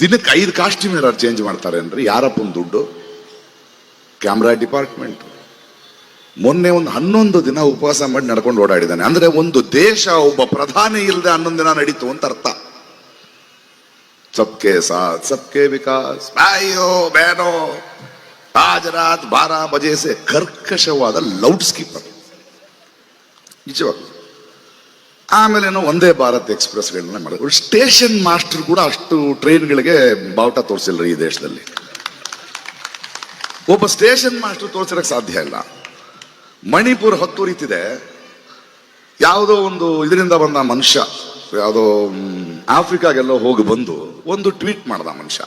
ದಿನಕ್ಕೆ ಐದು costume change ಮಾಡ್ತಾರೆ ಅಂದ್ರೆ ಒಂದು ದುಡ್ಡು? ಕ್ಯಾಮ್ರಾ ಡಿಪಾರ್ಟ್ಮೆಂಟ್ ಮೊನ್ನೆ ಒಂದು ಹನ್ನೊಂದು ದಿನ ಉಪವಾಸ ಮಾಡಿ ನಡ್ಕೊಂಡು ಓಡಾಡಿದ್ದಾನೆ. ಅಂದ್ರೆ ಒಂದು ದೇಶ ಒಬ್ಬ ಪ್ರಧಾನಿ ಇಲ್ಲದೆ ಹನ್ನೊಂದು ದಿನ ನಡೀತು ಅಂತ ಅರ್ಥ. ಸಬ್ಕೆ ಸಾಥ್, ಸಬ್ಕೆ ವಿಕಾಸ್. ಬಾಯೋ ಬೇನೋ ಆಜ್ ರಾತ್ ಬಾರಾ, ಬಜೆಸೆ. ಕರ್ಕಶವಾದ ಲೌಡ್ ಸ್ಕೀಪರ್ ನಿಜವಾಗ್ಲು. ಆಮೇಲೆ ಏನೋ ಒಂದೇ ಭಾರತ್ ಎಕ್ಸ್ಪ್ರೆಸ್ಗಳನ್ನ ಮಾಡಿದ್ರು. ಸ್ಟೇಷನ್ ಮಾಸ್ಟರ್ ಕೂಡ ಅಷ್ಟು ಟ್ರೈನ್ಗಳಿಗೆ ಬಾವುಟ ತೋರಿಸಿಲ್ಲ ಈ ದೇಶದಲ್ಲಿ. ಒಬ್ಬ ಸ್ಟೇಷನ್ ಮಾಸ್ಟರ್ ತೋರಿಸಿರಕ್ಕೆ ಸಾಧ್ಯ ಇಲ್ಲ. ಮಣಿಪುರ್ ಹೊತ್ತುರಿತಿದೆ. ಯಾವುದೋ ಒಂದು ಇದರಿಂದ ಬಂದ ಮನುಷ್ಯ, ಯಾವುದೋ ಆಫ್ರಿಕಾಗೆಲ್ಲ ಆಫ್ರಿಕಾಗೆಲ್ಲೋ ಹೋಗಿ ಬಂದು ಒಂದು ಟ್ವೀಟ್ ಮಾಡ್ದ ಮನುಷ್ಯ.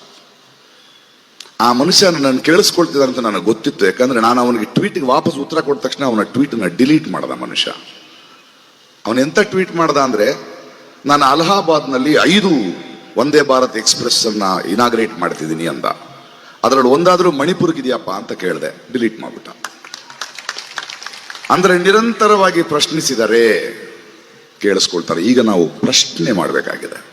ಆ ಮನುಷ್ಯ ನಾನು ಕೇಳಿಸ್ಕೊಳ್ತಿದ್ದಂತ ನನಗೆ ಗೊತ್ತಿತ್ತು. ಯಾಕಂದ್ರೆ ನಾನು ಅವನಿಗೆ ಟ್ವೀಟ್ಗೆ ವಾಪಸ್ ಉತ್ತರ ಕೊಟ್ಟ ತಕ್ಷಣ ಅವನ ಟ್ವೀಟ್ನ ಡಿಲೀಟ್ ಮಾಡ್ದ ಮನುಷ್ಯ. ಅವನು ಎಂತ ಟ್ವೀಟ್ ಮಾಡ್ದ ಅಂದ್ರೆ, ನಾನು ಅಲಹಾಬಾದ್ನಲ್ಲಿ ಐದು ಒಂದೇ ಭಾರತ್ ಎಕ್ಸ್ಪ್ರೆಸ್ ಅನ್ನ ಇನಾಗ್ರೇಟ್ ಮಾಡ್ತಿದ್ದೀನಿ ಅಂದ. ಅದರಲ್ಲಿ ಒಂದಾದರೂ ಮಣಿಪುರ್ಗಿದೆಯಪ್ಪ ಅಂತ ಕೇಳಿದೆ, ಡಿಲೀಟ್ ಮಾಡ್ಬಿಟ್ಟ. ಅಂದ್ರೆ ನಿರಂತರವಾಗಿ ಪ್ರಶ್ನಿಸಿದರೆ ಕೇಳಿಸ್ಕೊಳ್ತಾರೆ. ಈಗ ನಾವು ಪ್ರಶ್ನೆ ಮಾಡಬೇಕಾಗಿದೆ.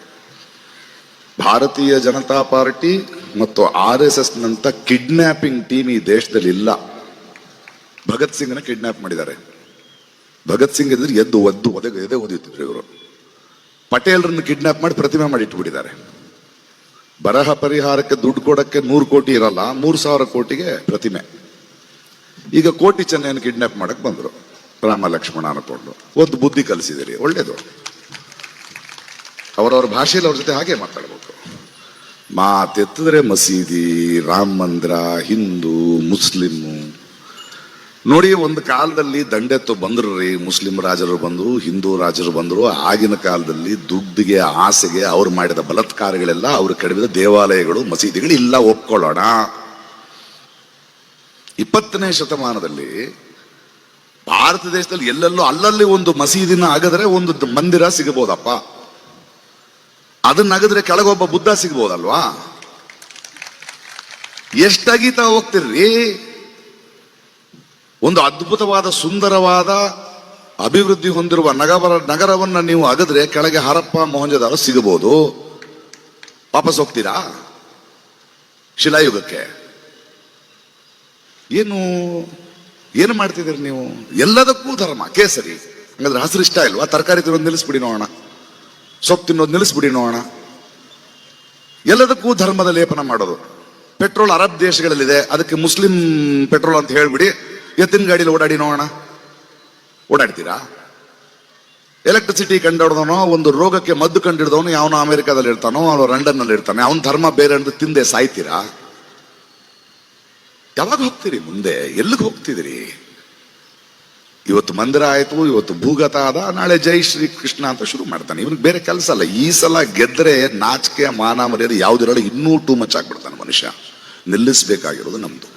ಭಾರತೀಯ ಜನತಾ ಪಾರ್ಟಿ ಮತ್ತು ಆರ್ ಎಸ್ ಎಸ್ ನಂತ ಕಿಡ್ನಾಪಿಂಗ್ ಟೀಮ್ ಈ ದೇಶದಲ್ಲಿ ಇಲ್ಲ ಭಗತ್ ಸಿಂಗ್ನ ಕಿಡ್ನಾಪ್ ಮಾಡಿದ್ದಾರೆ. ಭಗತ್ ಸಿಂಗ್ ಇದ್ರೆ ಎದ್ದು, ಒದ್ದು, ಒದಗ, ಎದೆ ಓದಿತ್ತಿದ್ರು ಇವರು. ಪಟೇಲ್ರನ್ನು ಕಿಡ್ನಾಪ್ ಮಾಡಿ ಪ್ರತಿಮೆ ಮಾಡಿ ಇಟ್ಬಿಟ್ಟಿದ್ದಾರೆ ಬರಹ ಪರಿಹಾರಕ್ಕೆ ದುಡ್ಡು ಕೊಡಕ್ಕೆ ನೂರು ಕೋಟಿ ಇರಲ್ಲ, ಮೂರು ಸಾವಿರ ಕೋಟಿಗೆ ಪ್ರತಿಮೆ. ಈಗ ಕೋಟಿ ಚೆನ್ನೈನ ಕಿಡ್ನಾಪ್ ಮಾಡಕ್ ಬಂದರು, ರಾಮ ಲಕ್ಷ್ಮಣ ಅನ್ಕೊಂಡು. ಒಂದು ಬುದ್ಧಿ ಕಲಿಸಿದಿರಿ, ಒಳ್ಳೇದು. ಅವರವ್ರ ಭಾಷೆಯಲ್ಲಿ ಅವ್ರ ಜೊತೆ ಹಾಗೆ ಮಾತಾಡ್ಬೇಕು. ಮಾತೆತ್ತಿದ್ರೆ ಮಸೀದಿ, ರಾಮ ಮಂದಿರ, ಹಿಂದೂ ಮುಸ್ಲಿಮ್ಮು ನೋಡಿ, ಒಂದು ಕಾಲದಲ್ಲಿ ದಂಡೆತ್ತು ಬಂದ್ರು ರೀ. ಮುಸ್ಲಿಂ ರಾಜರು ಬಂದರು, ಹಿಂದೂ ರಾಜರು ಬಂದರು. ಆಗಿನ ಕಾಲದಲ್ಲಿ ದುಡ್ಡಿಗೆ, ಆಸೆಗೆ ಅವ್ರು ಮಾಡಿದ ಬಲತ್ಕಾರಗಳೆಲ್ಲ ಅವ್ರು ಕಡಿಮೆ ದೇವಾಲಯಗಳು, ಮಸೀದಿಗಳು ಇಲ್ಲ, ಒಪ್ಕೊಳ್ಳೋಣ. ಇಪ್ಪತ್ತನೇ ಶತಮಾನದಲ್ಲಿ ಭಾರತ ದೇಶದಲ್ಲಿ ಎಲ್ಲೆಲ್ಲೋ ಅಲ್ಲಲ್ಲಿ ಒಂದು ಮಸೀದಿನ ಆಗದ್ರೆ ಒಂದು ಮಂದಿರ ಸಿಗಬಹುದಪ್ಪ. ಅದನ್ನ ಅಗದ್ರೆ ಕೆಳಗೊಬ್ಬ ಬುದ್ಧ ಸಿಗ್ಬೋದಲ್ವಾ ಎಷ್ಟಾಗೀತಾ ಹೋಗ್ತಿರ್ರಿ? ಒಂದು ಅದ್ಭುತವಾದ, ಸುಂದರವಾದ ಅಭಿವೃದ್ಧಿ ಹೊಂದಿರುವ ನಗರ, ನಗರವನ್ನ ನೀವು ಅಗದ್ರೆ ಕೆಳಗೆ ಹರಪ್ಪ ಮೊಹಂಜದಾರ ಸಿಗಬಹುದು. ವಾಪಸ್ ಹೋಗ್ತೀರಾ? ಶಿಲಾಯುಗಕ್ಕೆ. ಏನು ಏನು ಮಾಡ್ತಿದ್ದೀರಿ ನೀವು? ಎಲ್ಲದಕ್ಕೂ ಧರ್ಮ, ಕೇಸರಿ. ಹಂಗಂದ್ರೆ ಹಸಿರು ಇಷ್ಟ ಇಲ್ವಾ? ತರಕಾರಿ ತಿನ್ನೋದು ನಿಲ್ಲಿಸ್ಬಿಡಿ ನೋಡೋಣ. ಸೊಪ್ಪು ತಿನ್ನೋದು ನಿಲ್ಲಿಸ್ಬಿಡಿ ನೋಡೋಣ. ಎಲ್ಲದಕ್ಕೂ ಧರ್ಮದ ಲೇಪನ ಮಾಡೋದು. ಪೆಟ್ರೋಲ್ ಅರಬ್ ದೇಶಗಳಲ್ಲಿದೆ. ಅದಕ್ಕೆ ಮುಸ್ಲಿಂ ಪೆಟ್ರೋಲ್ ಅಂತ ಹೇಳ್ಬಿಡಿ. ಎತ್ತಿನ ಗಾಡಿಲಿ ಓಡಾಡಿ ನೋಡೋಣ. ಓಡಾಡ್ತೀರಾ? ಎಲೆಕ್ಟ್ರಿಸಿಟಿ ಕಂಡಿಡ್ದವನೋ, ಒಂದು ರೋಗಕ್ಕೆ ಮದ್ದು ಕಂಡಿಡ್ದವನು, ಯಾವನೋ ಅಮೆರಿಕಾದಲ್ಲಿ ಇರ್ತಾನೋ, ಅವನು ಲಂಡನ್ನಲ್ಲಿ ಇರ್ತಾನೆ, ಅವನ ಧರ್ಮ ಬೇರೆ ಅಂತ ತಿಂದೆ ಸಾಯ್ತೀರಾ? ಯಾವಾಗ ಹೋಗ್ತೀರಿ ಮುಂದೆ? ಎಲ್ಲಿಗೆ ಹೋಗ್ತಿದ್ದೀರಿ? ಇವತ್ತು ಮಂದಿರ ಆಯಿತು, ಇವತ್ತು ಭೂಗತ ಆದ, ನಾಳೆ ಜೈ ಶ್ರೀ ಕೃಷ್ಣ ಅಂತ ಶುರು ಮಾಡ್ತಾನೆ. ಇವನಿಗೆ ಬೇರೆ ಕೆಲಸ ಅಲ್ಲ. ಈ ಸಲ ಗೆದ್ರೆ ನಾಚಿಕೆ, ಮಾನ, ಮರ್ಯಾದೆ ಯಾವುದಿರಲ್ಲ ಇನ್ನೂ ಟೂ ಮಚ್ ಆಗ್ಬಿಡ್ತಾನೆ ಮನುಷ್ಯ. ನಿಲ್ಲಿಸಬೇಕಾಗಿರೋದು ನಮ್ದು.